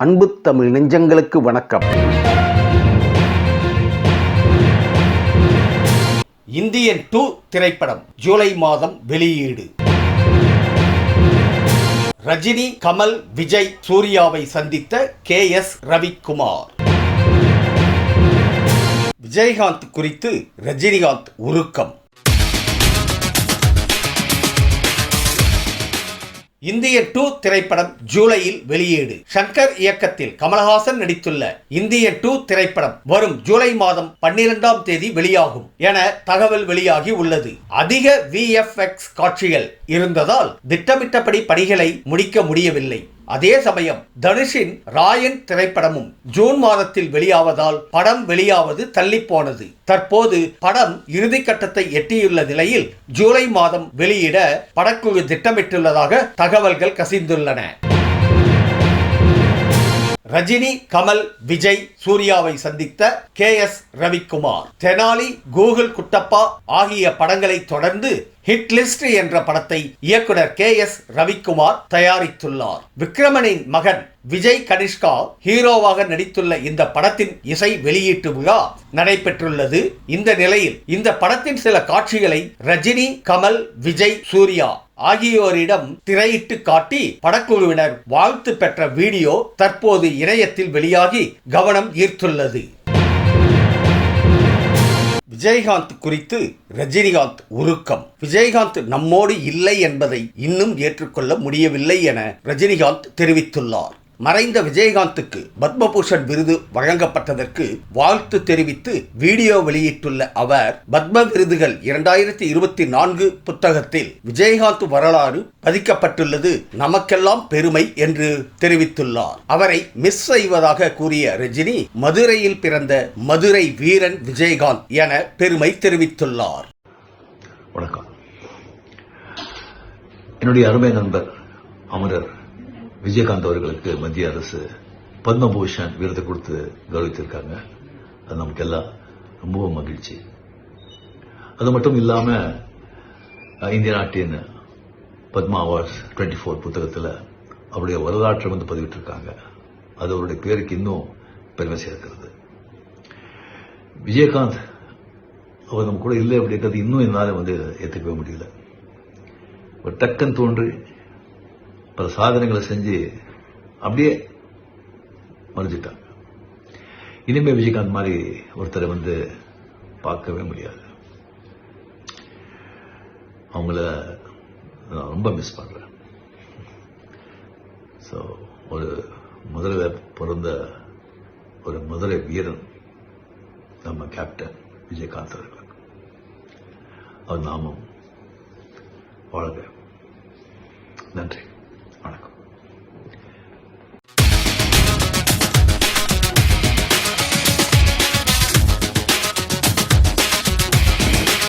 அன்பு தமிழ் நெஞ்சங்களுக்கு வணக்கம். இந்தியன் டூ திரைப்படம் ஜூலை மாதம் வெளியீடு. ரஜினி கமல் விஜய் சூர்யாவை சந்தித்த கே எஸ் ரவிக்குமார். விஜயகாந்த் குறித்து ரஜினிகாந்த் உருக்கம். இந்திய டூ திரைப்படம் ஜூலையில் வெளியீடு. சங்கர் இயக்கத்தில் கமலஹாசன் நடித்துள்ள இந்திய டூ திரைப்படம் வரும் ஜூலை மாதம் பன்னிரெண்டாம் தேதி வெளியாகும் என தகவல் வெளியாகி உள்ளது. அதிக விஎஃப்எக்ஸ் காட்சிகள் இருந்ததால் திட்டமிட்டபடி பணிகளை முடிக்க முடியவில்லை. அதே சமயம் தனுஷின் ராயன் திரைப்படமும் ஜூன் மாதத்தில் வெளியாவதால் படம் வெளியாவது தள்ளி போனது தற்போது படம் இறுதிக்கட்டத்தை எட்டியுள்ள நிலையில் ஜூலை மாதம் வெளியிட படக்குழு திட்டமிட்டுள்ளதாக தகவல்கள் கசிந்துள்ளன. ரஜினி கமல் விஜய் சூர்யாவை சந்தித்த K S Ravikumar. Tenali Google Kuttappa ஆகிய படங்களை தொடர்ந்து ஹிட் லிஸ்ட் என்ற படத்தை இயக்குனர் கே எஸ் ரவிக்குமார் தயாரித்துள்ளார். விக்ரமனின் மகன் விஜய் கனிஷ்கா ஹீரோவாக நடித்துள்ள இந்த படத்தின் இசை வெளியீட்டு விழா நடைபெற்றுள்ளது. இந்த நிலையில் இந்த படத்தின் சில காட்சிகளை ரஜினி கமல் விஜய் சூர்யா ஆகியோரிடம் திரையிட்டு காட்டி படக்குழுவினர் வாழ்த்து பெற்ற வீடியோ தற்போது இணையத்தில் வெளியாகி கவனம் ஈர்த்துள்ளது. விஜயகாந்த் குறித்து ரஜினிகாந்த் உருக்கம். விஜயகாந்த் நம்மோடு இல்லை என்பதை இன்னும் ஏற்றுக்கொள்ள முடியவில்லை என ரஜினிகாந்த் தெரிவித்துள்ளார். மறைந்த விஜயகாந்துக்கு பத்மபூஷன் விருது வழங்கப்பட்டதற்கு வாழ்த்து தெரிவித்து வீடியோ வெளியிட்டுள்ள அவர் பத்ம விருதுகள் இரண்டாயிரத்தி இருபத்தி நான்கு புத்தகத்தில் விஜயகாந்த் வரலாறு பதிக்கப்பட்டுள்ளது நமக்கெல்லாம் பெருமை என்று தெரிவித்துள்ளார். அவரை மிஸ் செய்வதாக கூறிய ரஜினி மதுரையில் பிறந்த மதுரை வீரன் விஜயகாந்த் என பெருமை தெரிவித்துள்ளார். வணக்கம். என்னுடைய அருமை நண்பர் அமரர் விஜயகாந்த் அவர்களுக்கு மத்திய அரசு பத்மபூஷன் விருது கொடுத்து கௌரவித்திருக்காங்க. அது நமக்கு எல்லாம் ரொம்ப மகிழ்ச்சி. அது மட்டும் இல்லாம இந்திய நாட்டின் பத்மா அவார்ட்ஸ் டுவெண்ட்டி ஃபோர் புத்தகத்தில் அவருடைய வரலாற்றை வந்து பதிவிட்டிருக்காங்க. அது அவருடைய பேருக்கு இன்னும் பெருமை சேர்க்கிறது. விஜயகாந்த் அவர் நம்ம கூட இல்லை அப்படின்றது இன்னும் என்னால் வந்து ஏற்றுக்கவே முடியல. ஒரு டக்குன்னு தோன்றி பல சாதனைகளை செஞ்சு அப்படியே மறைஞ்சிட்டாங்க. இனிமே விஜயகாந்த் மாதிரி ஒருத்தரை வந்து பார்க்கவே முடியாது. அவங்கள நான் ரொம்ப மிஸ் பண்றேன். ஸோ ஒரு மதுரை பிறந்த ஒரு மதுரை வீரன் நம்ம கேப்டன் விஜயகாந்த் அவர்கள். அவர் நாமம் வாழ்க